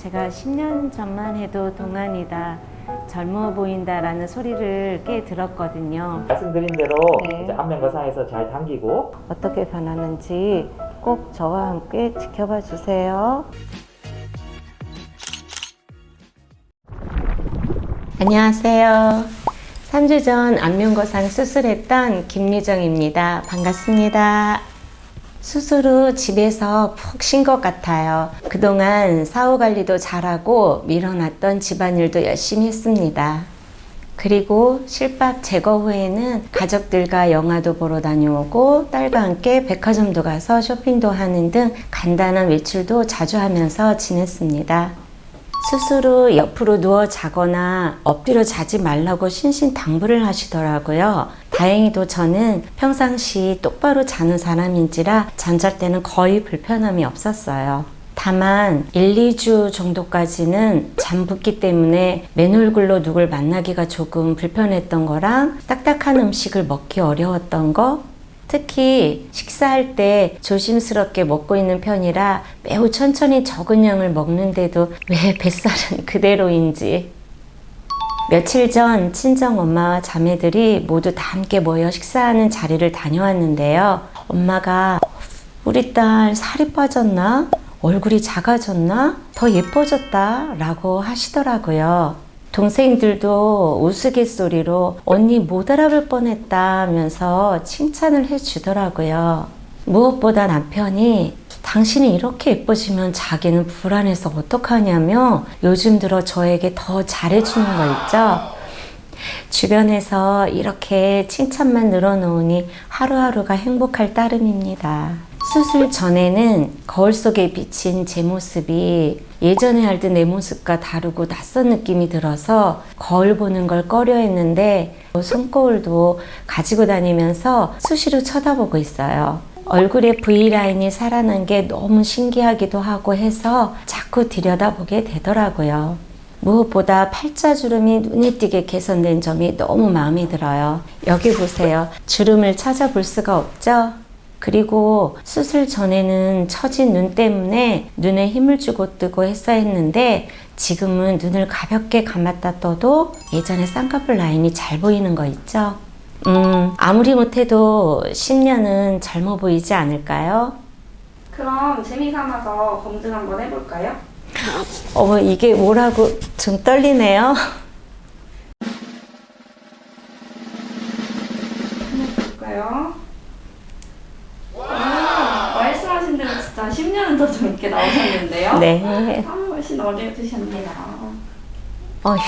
제가 10년 전만 해도 동안이다, 젊어 보인다라는 소리를 꽤 들었거든요. 말씀드린 대로 네. 이제 안면거상에서 잘 당기고 어떻게 변하는지 꼭 저와 함께 지켜봐 주세요. 안녕하세요. 3주 전 안면거상 수술했던 김유정입니다. 반갑습니다. 후 집에서 푹 쉰 것 같아요. 그동안 사후 관리도 잘하고 밀어놨던 집안일도 열심히 했습니다. 그리고 실밥 제거 후에는 가족들과 영화도 보러 다녀오고 딸과 함께 백화점도 가서 쇼핑도 하는 등 간단한 외출도 자주 하면서 지냈습니다. 후 옆으로 누워 자거나 엎드려 자지 말라고 신신 당부를 하시더라고요. 다행히도 저는 평상시 똑바로 자는 사람인지라 잠잘 때는 거의 불편함이 없었어요. 다만 1, 2주 정도까지는 잠붓기 때문에 맨 얼굴로 누굴 만나기가 조금 불편했던 거랑 딱딱한 음식을 먹기 어려웠던 거 특히 식사할 때 조심스럽게 먹고 있는 편이라 매우 천천히 적은 양을 먹는데도 왜 뱃살은 그대로인지 며칠 전 친정 엄마와 자매들이 모두 다 함께 모여 식사하는 자리를 다녀왔는데요. 엄마가 우리 딸 살이 빠졌나? 얼굴이 작아졌나? 더 예뻐졌다? 라고 하시더라고요. 동생들도 우스갯소리로 언니 못 알아볼 뻔했다 하면서 칭찬을 해주더라고요. 무엇보다 남편이 당신이 이렇게 예뻐지면 자기는 불안해서 어떡하냐며 요즘 들어 저에게 더 잘해주는 거 있죠? 주변에서 이렇게 칭찬만 늘어놓으니 하루하루가 행복할 따름입니다. 수술 전에는 거울 속에 비친 제 모습이 예전에 알던 내 모습과 다르고 낯선 느낌이 들어서 거울 보는 걸 꺼려 했는데 손거울도 가지고 다니면서 수시로 쳐다보고 있어요. 얼굴에 V라인이 살아난 게 너무 신기하기도 하고 해서 자꾸 들여다보게 되더라고요. 무엇보다 팔자주름이 눈에 띄게 개선된 점이 너무 마음에 들어요. 여기 보세요. 주름을 찾아볼 수가 없죠? 그리고 수술 전에는 처진 눈 때문에 눈에 힘을 주고 뜨고 했어야 했는데 지금은 눈을 가볍게 감았다 떠도 예전에 쌍꺼풀 라인이 잘 보이는 거 있죠? 음, 아무리 못해도 10년은 젊어 보이지 않을까요? 그럼 재미 삼아서 검증 한번 해볼까요? 어머, 이게 뭐라고 좀 떨리네요. 볼까요? 와, 진짜 10년은 더 젊게 나오셨는데요? 네. 아, 훨씬 어려지셨네요. 어휴,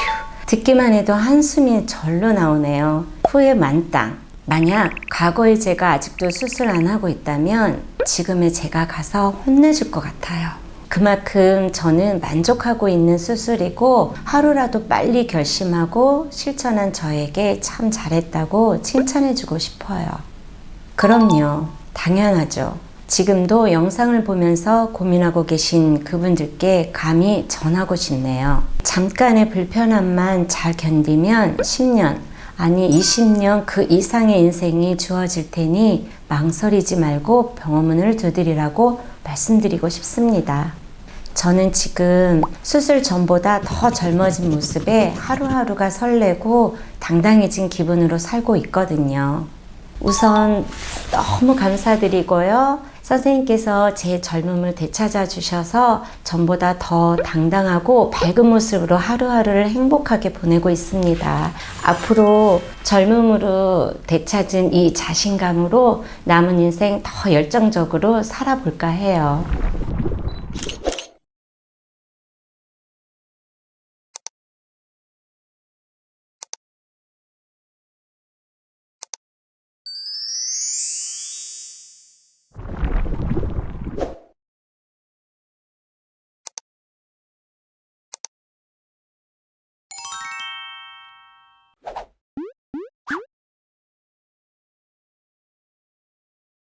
듣기만 해도 한숨이 절로 나오네요. 후회 만땅. 만약 과거의 제가 아직도 수술 안 하고 있다면 지금의 제가 가서 혼내줄 것 같아요. 그만큼 저는 만족하고 있는 수술이고 하루라도 빨리 결심하고 실천한 저에게 참 잘했다고 칭찬해주고 싶어요. 그럼요. 당연하죠. 지금도 영상을 보면서 고민하고 계신 그분들께 감히 전하고 싶네요. 잠깐의 불편함만 잘 견디면 10년, 아니 20년 그 이상의 인생이 주어질 테니 망설이지 말고 병원문을 두드리라고 말씀드리고 싶습니다. 저는 지금 수술 전보다 더 젊어진 모습에 하루하루가 설레고 당당해진 기분으로 살고 있거든요. 우선 너무 감사드리고요. 선생님께서 제 젊음을 되찾아 주셔서 전보다 더 당당하고 밝은 모습으로 하루하루를 행복하게 보내고 있습니다. 앞으로 젊음으로 되찾은 이 자신감으로 남은 인생 더 열정적으로 살아볼까 해요.